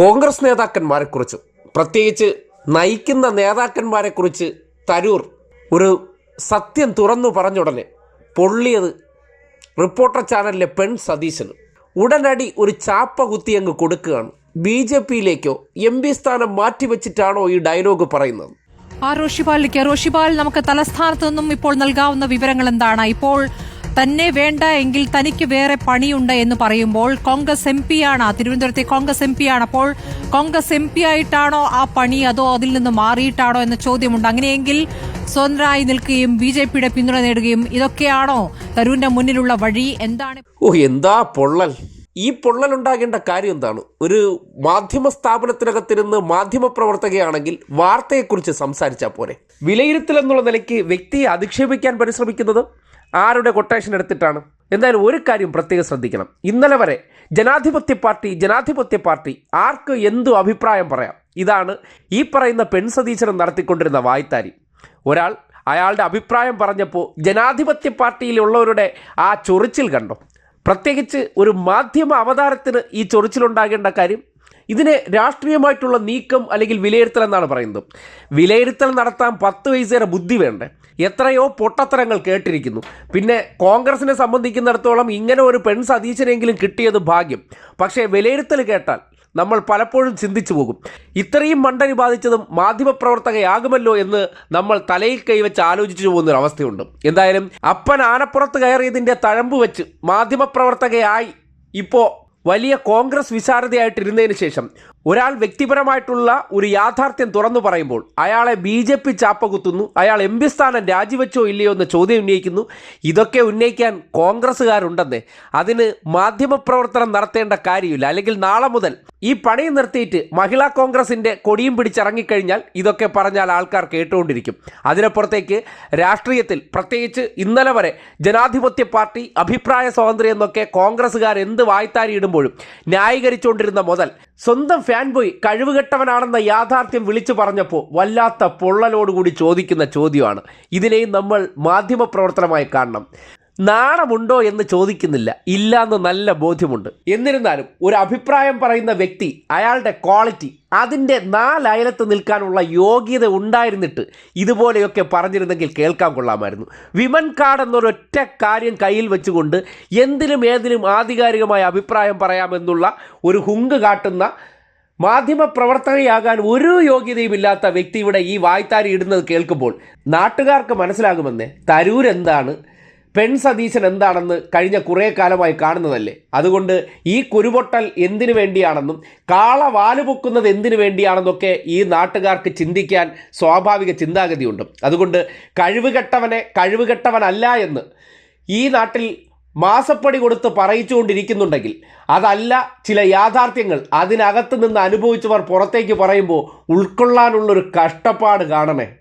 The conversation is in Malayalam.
കോൺഗ്രസ് നേതാക്കന്മാരെക്കുറിച്ച് പ്രത്യേകിച്ച് നയിക്കുന്ന നേതാക്കന്മാരെക്കുറിച്ച് തരൂർ ഒരു സത്യം തുറന്നു പറഞ്ഞുടനെ പൊള്ളിയത് റിപ്പോർട്ടർ ചാനലിലെ പെൺ സതീശന്. ഉടനടി ഒരു ചാപ്പ കുത്തി അങ്ങ് കൊടുക്കുകയാണ്. ബി ജെ പിയിലേക്കോ എം പി സ്ഥാനം മാറ്റിവെച്ചിട്ടാണോ ഈ ഡയലോഗ് പറയുന്നത്? ആ റോഷിപാലിലേക്ക് റോഷിപാൽ നമുക്ക് തലസ്ഥാനത്ത് നിന്നും ഇപ്പോൾ നൽകാവുന്ന വിവരങ്ങൾ എന്താണ്? ഇപ്പോൾ തന്നെ വേണ്ട എങ്കിൽ തനിക്ക് വേറെ പണിയുണ്ട് എന്ന് പറയുമ്പോൾ കോൺഗ്രസ് എം ആണ് തിരുവനന്തപുരത്തെ കോൺഗ്രസ് എം ആണ് അപ്പോൾ കോൺഗ്രസ് എം പി ആയിട്ടാണോ ആ പണി അതോ അതിൽ നിന്ന് മാറിയിട്ടാണോ എന്ന ചോദ്യമുണ്ട്. അങ്ങനെയെങ്കിൽ സ്വതന്ത്രരായി നിൽക്കുകയും ബി ജെ പിയുടെ പിന്തുണ നേടുകയും ഇതൊക്കെയാണോ തരൂരിന്റെ മുന്നിലുള്ള വഴി? എന്താണ്? ഓ എന്താ പൊള്ളൽ? ഈ പൊള്ളൽ ഉണ്ടാകേണ്ട കാര്യം എന്താണ്? ഒരു മാധ്യമ സ്ഥാപനത്തിനകത്തിരുന്ന് മാധ്യമ പ്രവർത്തകയാണെങ്കിൽ വാർത്തയെക്കുറിച്ച് സംസാരിച്ചാൽ പോരെ. വിലയിരുത്തൽ എന്നുള്ള നിലയ്ക്ക് വ്യക്തിയെ അധിക്ഷേപിക്കാൻ പരിശ്രമിക്കുന്നത് ആരുടെ കൊട്ടേഷൻ എടുത്തിട്ടാണ്? എന്തായാലും ഒരു കാര്യം പ്രത്യേകം ശ്രദ്ധിക്കണം. ഇന്നലെ വരെ ജനാധിപത്യ പാർട്ടി ജനാധിപത്യ പാർട്ടി ആർക്ക് എന്തു അഭിപ്രായം പറയാം? ഇതാണ് ഈ പറയുന്ന പെൺ സതീശനം നടത്തിക്കൊണ്ടിരുന്ന വായ്ത്താരി. ഒരാൾ അയാളുടെ അഭിപ്രായം പറഞ്ഞപ്പോൾ ജനാധിപത്യ പാർട്ടിയിലുള്ളവരുടെ ആ ചൊറിച്ചിൽ കണ്ടോ? പ്രത്യേകിച്ച് ഒരു മാധ്യമ അവതാരത്തിന് ഈ ചൊറിച്ചിലുണ്ടാകേണ്ട കാര്യം ഇതിനെ രാഷ്ട്രീയമായിട്ടുള്ള നീക്കം അല്ലെങ്കിൽ വിലയിരുത്തൽ എന്നാണ് പറയുന്നത്. വിലയിരുത്തൽ നടത്താൻ പത്ത് വയസ്സേറെ ബുദ്ധി വേണ്ടേ? എത്രയോ പൊട്ടത്തരങ്ങൾ കേട്ടിരിക്കുന്നു. പിന്നെ കോൺഗ്രസിനെ സംബന്ധിക്കുന്നിടത്തോളം ഇങ്ങനെ ഒരു പെൺ സതീശനെങ്കിലും കിട്ടിയത് ഭാഗ്യം. പക്ഷേ വിലയിരുത്തൽ കേട്ടാൽ നമ്മൾ പലപ്പോഴും ചിന്തിച്ചു പോകും. ഇത്രയും മണ്ടനി ബാധിച്ചതും മാധ്യമപ്രവർത്തകയാകുമല്ലോ എന്ന് നമ്മൾ തലയിൽ കൈവച്ച് ആലോചിച്ചു പോകുന്ന അവസ്ഥയുണ്ട്. എന്തായാലും അപ്പൻ ആനപ്പുറത്ത് കയറിയതിന്റെ തഴമ്പ് വെച്ച് മാധ്യമപ്രവർത്തകയായി ഇപ്പോൾ വലിയ കോൺഗ്രസ് വിശാരദയായിട്ടിരുന്നതിന് ശേഷം ഒരാൾ വ്യക്തിപരമായിട്ടുള്ള ഒരു യാഥാർത്ഥ്യം തുറന്നു പറയുമ്പോൾ അയാളെ ബി ജെ പി ചാപ്പകുത്തുന്നു അയാൾ എം പി സ്ഥാനം രാജിവെച്ചോ ഇല്ലയോ എന്ന ചോദ്യം ഉന്നയിക്കുന്നു. ഇതൊക്കെ ഉന്നയിക്കാൻ കോൺഗ്രസ്സുകാരുണ്ടെന്നേ. അതിന് മാധ്യമപ്രവർത്തനം നടത്തേണ്ട കാര്യമില്ല. അല്ലെങ്കിൽ നാളെ മുതൽ ഈ പണി നിർത്തിയിട്ട് മഹിളാ കോൺഗ്രസിന്റെ കൊടിയും പിടിച്ചിറങ്ങിക്കഴിഞ്ഞാൽ ഇതൊക്കെ പറഞ്ഞാൽ ആൾക്കാർ കേട്ടുകൊണ്ടിരിക്കും. അതിനപ്പുറത്തേക്ക് രാഷ്ട്രീയത്തിൽ പ്രത്യേകിച്ച് ഇന്നലെ വരെ ജനാധിപത്യ പാർട്ടി അഭിപ്രായ സ്വാതന്ത്ര്യം എന്നൊക്കെ കോൺഗ്രസ്സുകാർ എന്ത് വായ്ത്താരി ഇടുമ്പോഴും ന്യായീകരിച്ചുകൊണ്ടിരുന്ന മുതൽ സ്വന്തം ഫാൻ ബോയ് കഴിവുകെട്ടവനാണെന്ന യാഥാർത്ഥ്യം വിളിച്ചു പറഞ്ഞപ്പോൾ വല്ലാത്ത പൊള്ളലോടുകൂടി ചോദിക്കുന്ന ചോദ്യമാണ്. ഇതിനെയും നമ്മൾ മാധ്യമപ്രവർത്തനമായി കാണണം. നാണമുണ്ടോ എന്ന് ചോദിക്കുന്നില്ല. ഇല്ല എന്ന് നല്ല ബോധ്യമുണ്ട്. എന്നിരുന്നാലും ഒരു അഭിപ്രായം പറയുന്ന വ്യക്തി അയാളുടെ ക്വാളിറ്റി അതിന്റെ നാലയലത്ത് നിൽക്കാനുള്ള യോഗ്യത ഉണ്ടായിരുന്നിട്ട് ഇതുപോലെയൊക്കെ പറഞ്ഞിരുന്നെങ്കിൽ കേൾക്കാൻ കൊള്ളാമായിരുന്നു. വിമൻ കാർഡ് എന്നൊരൊറ്റ കാര്യം കയ്യിൽ വെച്ചുകൊണ്ട് എന്തിനും ഏതിനും ആധികാരികമായ അഭിപ്രായം പറയാമെന്നുള്ള ഒരു ഹുങ്ക് കാട്ടുന്ന മാധ്യമ പ്രവർത്തകയാകാൻ ഒരു യോഗ്യതയും ഇല്ലാത്ത വ്യക്തി ഇവിടെ ഈ വായ്ത്താരി ഇടുന്നത് കേൾക്കുമ്പോൾ നാട്ടുകാർക്ക് മനസ്സിലാകുമെന്നേ തരൂർ എന്താണ് പെൺ സതീശൻ എന്താണെന്ന് കഴിഞ്ഞ കുറേ കാലമായി കാണുന്നതല്ലേ? അതുകൊണ്ട് ഈ കുരുപൊട്ടൽ എന്തിനു വേണ്ടിയാണെന്നും കാള വാൽ പൊക്കുന്നത് എന്തിനു വേണ്ടിയാണെന്നൊക്കെ ഈ നാട്ടുകാർക്ക് ചിന്തിക്കാൻ സ്വാഭാവിക ചിന്താഗതിയുണ്ട്. അതുകൊണ്ട് കഴിവുകെട്ടവനെ കഴിവുകെട്ടവനല്ല എന്ന് ഈ നാട്ടിൽ മാസപ്പടി കൊടുത്ത് പറയിച്ചുകൊണ്ടിരിക്കുന്നുണ്ടെങ്കിൽ അതല്ല ചില യാഥാർത്ഥ്യങ്ങൾ അതിനകത്ത് നിന്ന് അനുഭവിച്ചവർ പുറത്തേക്ക് പറയുമ്പോൾ ഉൾക്കൊള്ളാനുള്ളൊരു കഷ്ടപ്പാട് കാണണേ.